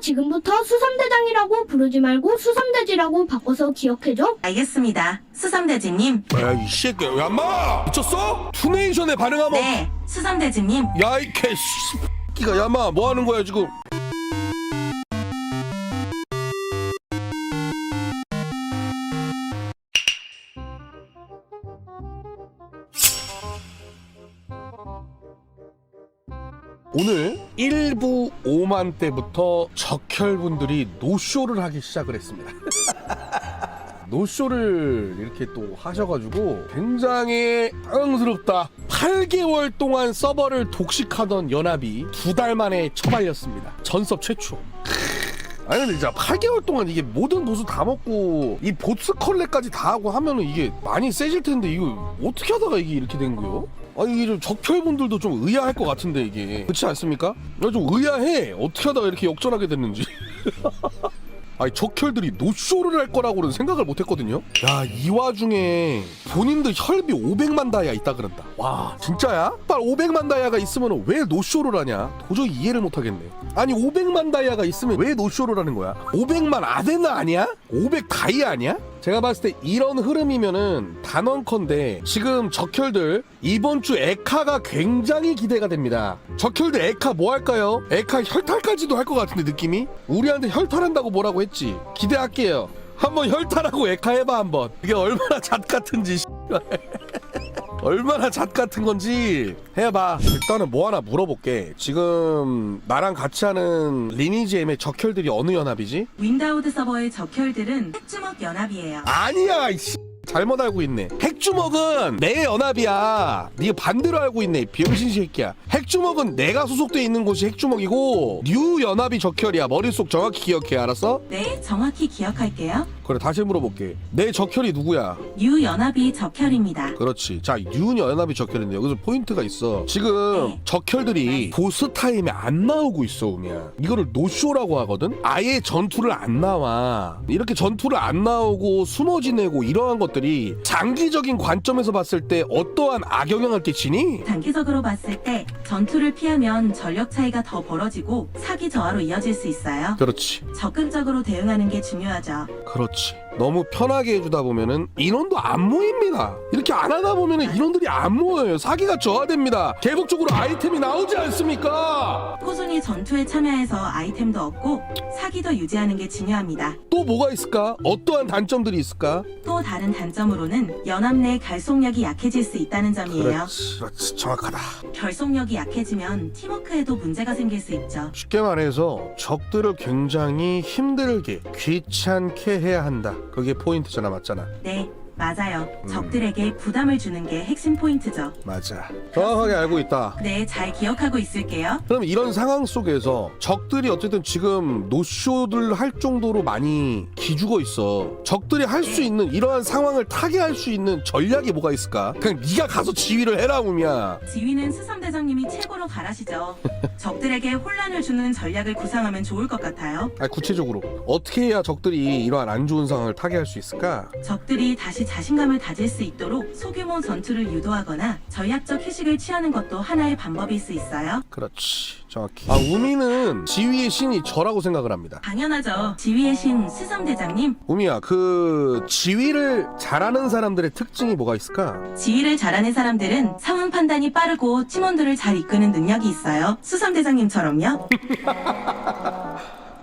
지금부터 수삼대장이라고 부르지 말고 수삼대지라고 바꿔서 기억해줘. 알겠습니다. 수삼대지님. 야이 새끼야 야마 미쳤어? 투네이션에 반응하면 네, 수삼대지님. 야이 개씨 끼가 야마 뭐 하는 거야 지금 오늘 1부 5만 때부터 적혈분들이 노쇼를 하기 시작을 했습니다. 노쇼를 이렇게 또 하셔가지고 굉장히 당황스럽다. 8개월 동안 서버를 독식하던 연합이 두 달 만에 처발렸습니다. 전섭 최초. 아니 근데 진짜 8개월 동안 이게 모든 보스 다 먹고 이 보스 컬렉까지 다 하고 하면은 이게 많이 세질 텐데 이거 어떻게 하다가 이게 이렇게 된 거예요? 아니 이게 좀 적혈분들도 좀 의아할 것 같은데 이게 그렇지 않습니까? 이거 좀 의아해 어떻게 하다가 이렇게 역전하게 됐는지 아니 적혈들이 노쇼를 할 거라고는 생각을 못 했거든요. 야이 와중에 본인들 혈비 500만 다이아 있다 그런다. 와 진짜야? 빨 500만 다이아가 있으면 왜 노쇼를 하냐? 도저히 이해를 못 하겠네. 아니 500만 다이아가 있으면 왜 노쇼를 하는 거야? 500만 아데나 아니야? 500 다이아 아니야? 제가 봤을 때 이런 흐름이면은 단언컨대 지금 적혈들 이번 주 에카가 굉장히 기대가 됩니다. 적혈들 에카 뭐 할까요? 에카 혈탈까지도 할 것 같은데 느낌이? 우리한테 혈탈한다고 뭐라고 했지? 기대할게요. 한번 혈탈하고 에카 해봐 한번. 이게 얼마나 잣 같은지. 얼마나 잣 같은 건지 해봐. 일단은 뭐 하나 물어볼게. 지금 나랑 같이 하는 리니지 M의 적혈들이 어느 연합이지? 윈다우드 서버의 적혈들은 핵주먹 연합이에요. 아니야 이 씨 잘못 알고 있네 핵주먹은 내 연합이야 네가 반대로 알고 있네 병신 새끼야 핵주먹은 내가 소속돼 있는 곳이 핵주먹이고 뉴 연합이 적혈이야 머릿속 정확히 기억해 알았어? 네, 정확히 기억할게요. 그래 다시 물어볼게 내 적혈이 누구야? 유 연합이 적혈입니다. 그렇지 자 뉴 연합이 적혈인데 여기서 포인트가 있어 지금 네. 적혈들이 보스 타임에 안 나오고 있어 우미야 이거를 노쇼라고 하거든 아예 전투를 안 나와 이렇게 전투를 안 나오고 숨어 지내고 이러한 것들 이 장기적인 관점에서 봤을 때 어떠한 악영향을 끼치니? 단기적으로 봤을 때 전투를 피하면 전력 차이가 더 벌어지고 사기 저하로 이어질 수 있어요. 그렇지 적극적으로 대응하는 게 중요하죠. 그렇지 너무 편하게 해주다 보면은 인원도 안 모입니다. 이렇게 안 하다 보면은 인원들이 안 모여요. 사기가 저하됩니다. 계속적으로 아이템이 나오지 않습니까? 꾸준히 전투에 참여해서 아이템도 얻고 사기도 유지하는 게 중요합니다. 또 뭐가 있을까? 어떠한 단점들이 있을까? 또 다른 단점으로는 연합 내 결속력이 약해질 수 있다는 점이에요. 그렇지, 그렇지. 정확하다. 결속력이 약해지면 팀워크에도 문제가 생길 수 있죠. 쉽게 말해서 적들을 굉장히 힘들게 귀찮게 해야 한다 그게 포인트잖아 맞잖아. 네, 맞아요. 음. 적들에게 부담을 주는 게 핵심 포인트죠. 맞아 정확하게 알고 있다 네, 잘 기억하고 있을게요. 그럼 이런 상황 속에서 적들이 어쨌든 지금 노쇼들 할 정도로 많이 기죽어 있어. 적들이 할 수 있는 이러한 상황을 타개할 수 있는 전략이 뭐가 있을까? 그냥 네가 가서 지휘를 해라 우미야. 지휘는 수삼대장님이 최고로 잘하시죠. 적들에게 혼란을 주는 전략을 구상하면 좋을 것 같아요. 아니 구체적으로 어떻게 해야 적들이 이러한 안 좋은 상황을 타개할 수 있을까? 적들이 다시 자신감을 다질 수 있도록 소규모 전투를 유도하거나 전략적 휴식을 취하는 것도 하나의 방법일 수 있어요. 그렇지 정확히. 아 우미는 지휘의 신이 저라고 생각을 합니다. 당연하죠. 지휘의 신 수삼대장님, 우미야 그 지휘를 잘하는 사람들의 특징이 뭐가 있을까? 지휘를 잘하는 사람들은 상황 판단이 빠르고 팀원들을 잘 이끄는 능력이 있어요. 수삼대장님처럼요.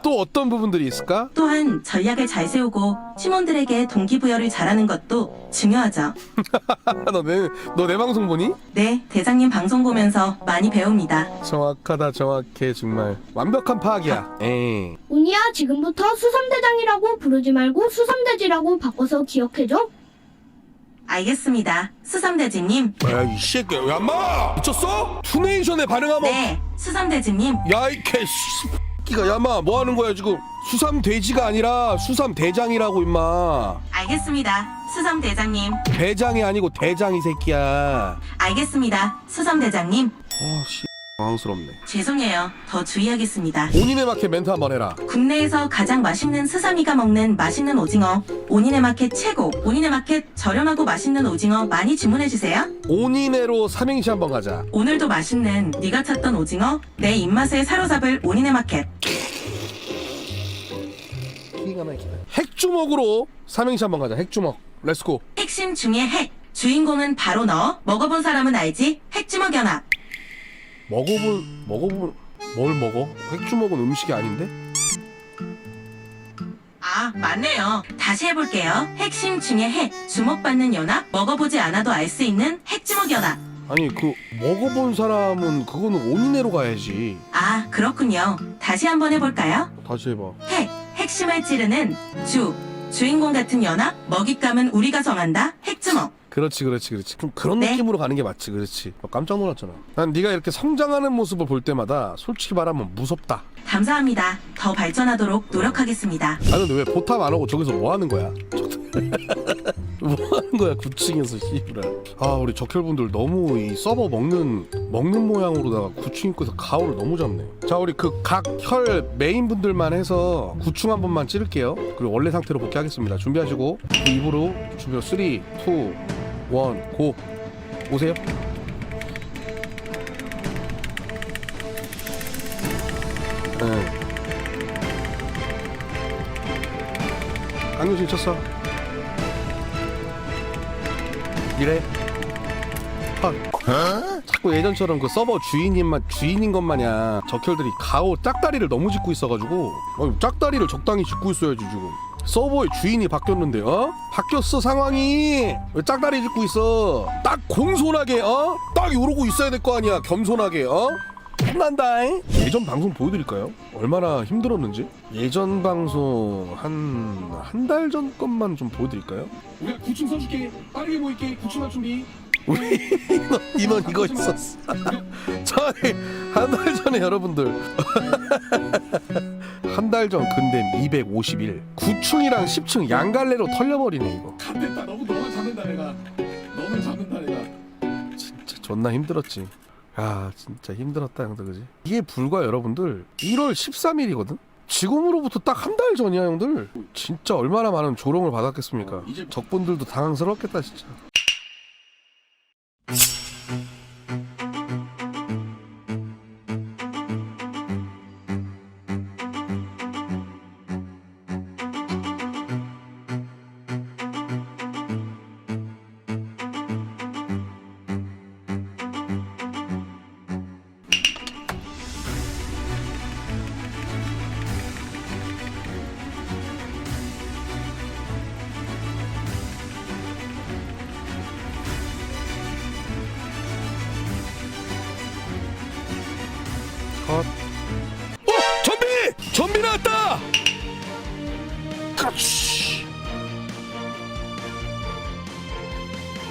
또 어떤 부분들이 있을까? 또한 전략을 잘 세우고 팀원들에게 동기부여를 잘하는 것도 중요하죠. 너내 너 내 방송 보니? 네, 대장님 방송 보면서 많이 배웁니다. 정확하다 정확해 정말 완벽한 파악이야. 에이. 운이야 지금부터 수삼대장이라고 부르지 말고 수삼대지라고 바꿔서 기억해줘. 알겠습니다. 수삼대지님. 야이 새끼야 야마 미쳤어? 투네이션에 반응하면 네, 수삼대지님. 야이 개씨 끼가 야마 뭐 하는 거야 지금 수삼 돼지가 아니라 수삼 대장이라고 임마 알겠습니다. 수삼대장님. 대장이 아니고 대장 이 새끼야 알겠습니다. 수삼대장님. 아씨 당황스럽네 죄송해요. 더 주의하겠습니다. 본인에 맞게 멘트 한번 해라 국내에서 가장 맛있는 스사미가 먹는 맛있는 오징어. 온인의 마켓 최고. 온인의 마켓 저렴하고 맛있는 오징어 많이 주문해주세요. 온인해로 삼행시 한번 가자 오늘도 맛있는 네가 찾던 오징어. 내 입맛에 사로잡을 온인의 마켓. 핵주먹으로 삼행시 한번 가자. 핵주먹. 렛츠고. 핵심 중에 핵. 주인공은 바로 너. 먹어본 사람은 알지? 핵주먹 연합. 먹어본 먹어본 뭘 먹어? 핵주먹은 음식이 아닌데? 아, 맞네요. 다시 해볼게요. 핵심 중에 핵. 주목받는 연합. 먹어보지 않아도 알 수 있는 핵주먹 연합. 아니 그 먹어본 사람은 그거는 온이네로 가야지. 아, 그렇군요. 다시 한번 해볼까요? 다시 해봐. 핵. 핵심을 찌르는 주. 주인공 같은 연합. 먹잇감은 우리가 정한다. 핵주먹. 그렇지 그렇지 그렇지. 좀 그런 네. 느낌으로 가는 게 맞지 그렇지. 어, 깜짝 놀랐잖아. 난 네가 이렇게 성장하는 모습을 볼 때마다 솔직히 말하면 무섭다. 감사합니다. 더 발전하도록 노력하겠습니다. 아 근데 왜 보탑 안 하고 저기서 뭐 하는 거야? 뭐 하는 거야 9층에서 씨부라 아 우리 적혈분들 너무 이 서버 먹는 먹는 모양으로다가 9층 입구에서 가오를 너무 잡네. 자 우리 그 각 혈 메인 분들만 해서 9층 한 번만 찌를게요. 그리고 원래 상태로 복귀하겠습니다. 준비하시고. 그 입으로 준비 3 2 1 고! 오세요. 네. 강효신 쳤어. 이래. 헛. 자꾸 예전처럼 그 서버 주인님만 주인인 것 마냥 적혈들이 가오 짝다리를 너무 짓고 있어가지고 어, 짝다리를 적당히 짓고 있어야지 지금 서버의 주인이 바뀌었는데 어? 바뀌었어 상황이 왜 짝다리 짓고 있어 딱 공손하게 어? 딱 이러고 있어야 될 거 아니야 겸손하게 어? 혼난다 예전 방송 보여드릴까요? 얼마나 힘들었는지 예전 방송 한 한 달 전 것만 좀 보여드릴까요? 우리가 구층 서줄게 빠르게 모일게 구층 준비 우리 인원, 인원 이거 있었어 저희 한 달 전에 여러분들 한 달 전 근댐 251 9층이랑 10층 양갈래로 털려버리네 이거. 안 됐다. 너무 너는 잡는다 내가. 너는 잡는다 내가. 진짜 존나 힘들었지. 야 진짜 힘들었다 형들 그지? 이게 불과 여러분들 1월 13일이거든? 지금으로부터 딱 한 달 전이야 형들. 진짜 얼마나 많은 조롱을 받았겠습니까? 어, 적분들도 당황스럽겠다 진짜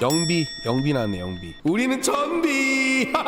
영비, 영비 나왔네, 영비. 우리는 좀비!